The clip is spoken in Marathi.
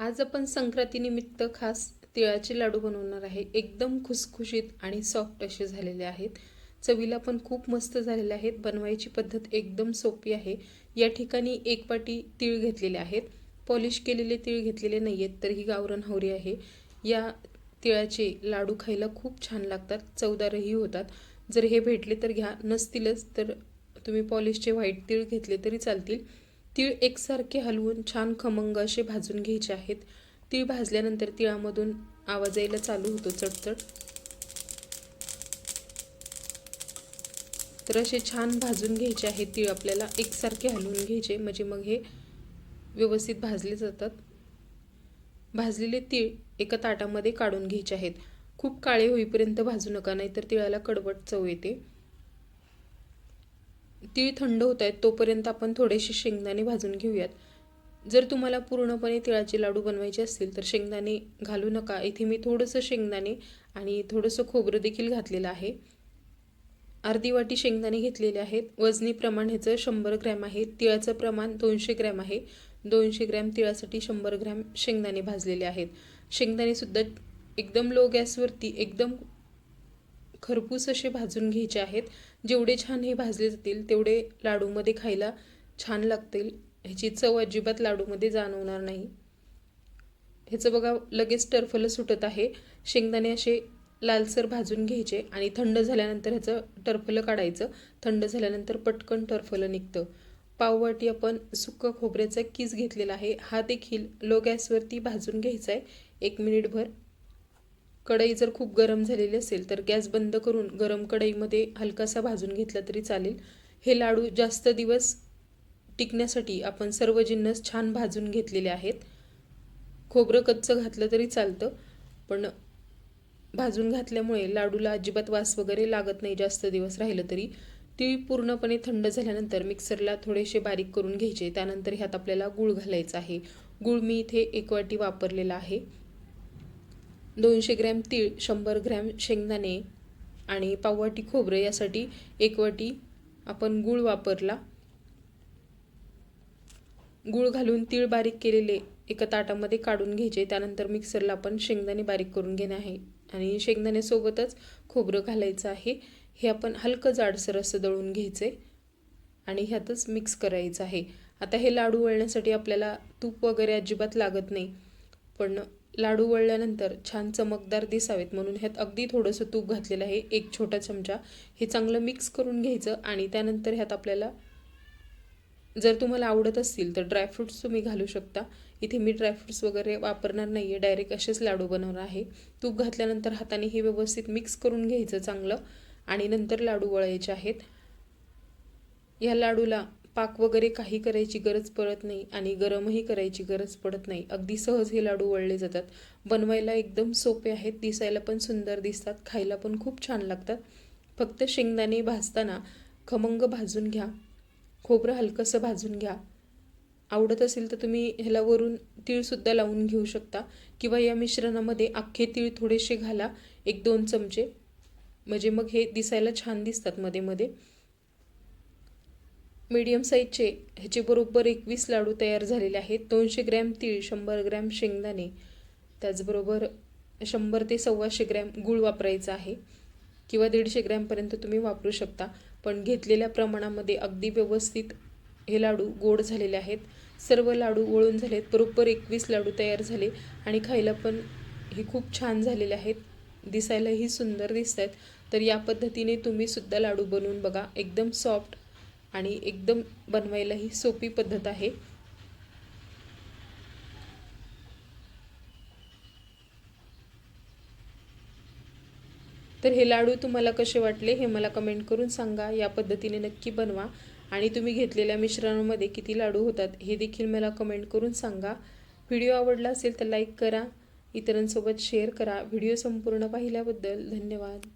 आज आपण संक्रांतीनिमित्त खास तिळाचे लाडू बनवणार आहे. एकदम खुसखुशीत आणि सॉफ्ट असे झालेले आहेत. चवीला पण खूप मस्त झालेले आहेत. बनवायची पद्धत एकदम सोपी आहे. या ठिकाणी एक पाटी तीळ घेतलेले आहेत. पॉलिश केलेले तीळ घेतलेले नाही आहेत तर ही गावरण हवरी आहे. या तिळाचे लाडू खायला खूप छान लागतात चवदारही होतात. जर हे भेटले तर घ्या. नसतीलच तर तुम्ही पॉलिशचे व्हाईट तीळ घेतले तरी चालतील. तीळ एकसारखे हलवून छान खमंग असे भाजून घ्यायचे आहेत. तीळ भाजल्यानंतर तिळामधून आवाज यायला चालू होतो चटचट. तर असे छान भाजून घ्यायचे आहेत. तीळ आपल्याला एकसारखे हलवून घ्यायचे म्हणजे मग हे व्यवस्थित भाजले जातात. भाजलेले तीळ एका ताटामध्ये काढून घ्यायचे आहेत. खूप काळे होईपर्यंत भाजू नका नाहीतर तिळाला कडवट चव येते. तीळ थंड होत आहेत तोपर्यंत आपण थोडेसे शेंगदाणे भाजून घेऊयात. जर तुम्हाला पूर्णपणे तिळाचे लाडू बनवायचे असतील तर शेंगदाणे घालू नका. इथे मी थोडंसं शेंगदाणे आणि थोडंसं खोबरं देखील घातलेलं आहे. अर्धी वाटी शेंगदाणे घेतलेले आहेत. वजनी प्रमाण ह्याचं शंभर ग्रॅम आहे. तिळाचं प्रमाण दोनशे ग्रॅम आहे. दोनशे ग्रॅम तिळासाठी शंभर ग्रॅम शेंगदाणे भाजलेले आहेत. शेंगदाणेसुद्धा एकदम लो गॅसवरती एकदम खरपूस असे भाजून घ्यायचे आहेत. जेवढे छान हे भाजले जातील तेवढे लाडूमध्ये खायला छान लागतील. ह्याची चव अजिबात लाडूमध्ये जाणवणार नाही. ह्याचं बघा लगेच टरफलं सुटत आहे. शेंगदाणे असे लालसर भाजून घ्यायचे आणि थंड झाल्यानंतर ह्याचं टरफलं काढायचं. थंड झाल्यानंतर पटकन टरफलं निघतं. पाववाटी आपण सुक्क खोबऱ्याचा किस घेतलेला आहे. हा देखील लो गॅसवरती भाजून घ्यायचा आहे. एक मिनिटभर. कढई जर खूप गरम झालेली असेल तर गॅस बंद करून गरम कढईमध्ये हलकासा भाजून घेतला तरी चालेल. हे लाडू जास्त दिवस टिकण्यासाठी आपण सर्व जिन्नस छान भाजून घेतलेले आहेत. खोबरं कच्चं घातलं तरी चालतं पण भाजून घातल्यामुळे लाडूला अजिबात वास वगैरे लागत नाही जास्त दिवस राहिलं तरी. ती पूर्णपणे थंड झाल्यानंतर मिक्सरला थोडेसे बारीक करून घ्यायचे. त्यानंतर ह्यात आपल्याला गूळ घालायचा आहे. गूळ मी इथे एक वाटी वापरलेला आहे. दोनशे ग्रॅम तीळ शंभर ग्रॅम शेंगदाणे आणि पाववाटी खोबरं यासाठी एक वाटी आपण गूळ वापरला. गूळ घालून तीळ बारीक केलेले एका ताटामध्ये काढून घ्यायचे. त्यानंतर मिक्सरला आपण शेंगदाणे बारीक करून घेणे आहे आणि शेंगदाण्यासोबतच खोबरं घालायचं आहे. हे आपण हलकं जाडसर असं दळून घ्यायचं आहे आणि ह्यातच मिक्स करायचं आहे. आता हे लाडू वळण्यासाठी आपल्याला तूप वगैरे अजिबात लागत नाही. पण लाडू वळल्यानंतर छान चमकदार दिसावेत म्हणून ह्यात अगदी थोडंसं तूप घातलेलं आहे एक छोटा चमचा. हे चांगलं मिक्स करून घ्यायचं आणि त्यानंतर ह्यात आपल्याला जर तुम्हाला आवडत असतील तर ड्रायफ्रूट्स तुम्ही घालू शकता. इथे मी ड्रायफ्रूट्स वगैरे वापरणार नाही आहे डायरेक्ट असेच लाडू बनवणार आहे. तूप घातल्यानंतर हाताने हे व्यवस्थित मिक्स करून घ्यायचं चांगलं आणि नंतर लाडू वळायचे आहेत. ह्या लाडूला पाक वगैरे काही करायची गरज पडत नाही आणि गरमही करायची गरज पडत नाही. अगदी सहज हे लाडू वळले जातात. बनवायला एकदम सोपे आहेत दिसायला पण सुंदर दिसतात खायला पण खूप छान लागतात. फक्त शेंगदाणे भाजताना खमंग भाजून घ्या खोबरं हलकंसं भाजून घ्या. आवडत असेल तर तुम्ही ह्याला वरून तीळसुद्धा लावून घेऊ शकता किंवा या मिश्रणामध्ये अख्खे तीळ थोडेसे घाला एक दोन चमचे. म्हणजे मग हे दिसायला छान दिसतात मध्ये मध्ये. मीडियम साईजचे ह्याचे बरोबर एकवीस लाडू तयार झालेले आहेत. दोनशे ग्रॅम तीळ शंभर ग्रॅम शेंगदाणे त्याचबरोबर शंभर ते सव्वाशे ग्रॅम गूळ वापरायचा आहे किंवा दीडशे ग्रॅमपर्यंत तुम्ही वापरू शकता. पण घेतलेल्या प्रमाणामध्ये अगदी व्यवस्थित हे लाडू गोड झालेले आहेत. सर्व लाडू वळून झालेत. बरोबर एकवीस लाडू तयार झाले आणि खायला पण हे खूप छान झालेले आहेत. दिसायलाही सुंदर दिसत आहेत तर या पद्धतीने तुम्ही सुद्धा लाडू बनवून बघा. एकदम सॉफ्ट आणि एकदम बनवायलाही सोपी पद्धत आहे. तर हे लाडू तुम्हाला कसे वाटले हे मला कमेंट करून सांगा. या पद्धतीने नक्की बनवा. आणि तुम्ही घेतलेल्या मिश्रणामध्ये किती लाडू होतात हे देखील मला कमेंट करून सांगा. व्हिडिओ आवडला असेल तर लाईक करा. इतरांसोबत शेअर करा. व्हिडिओ संपूर्ण पाहिल्याबद्दल धन्यवाद.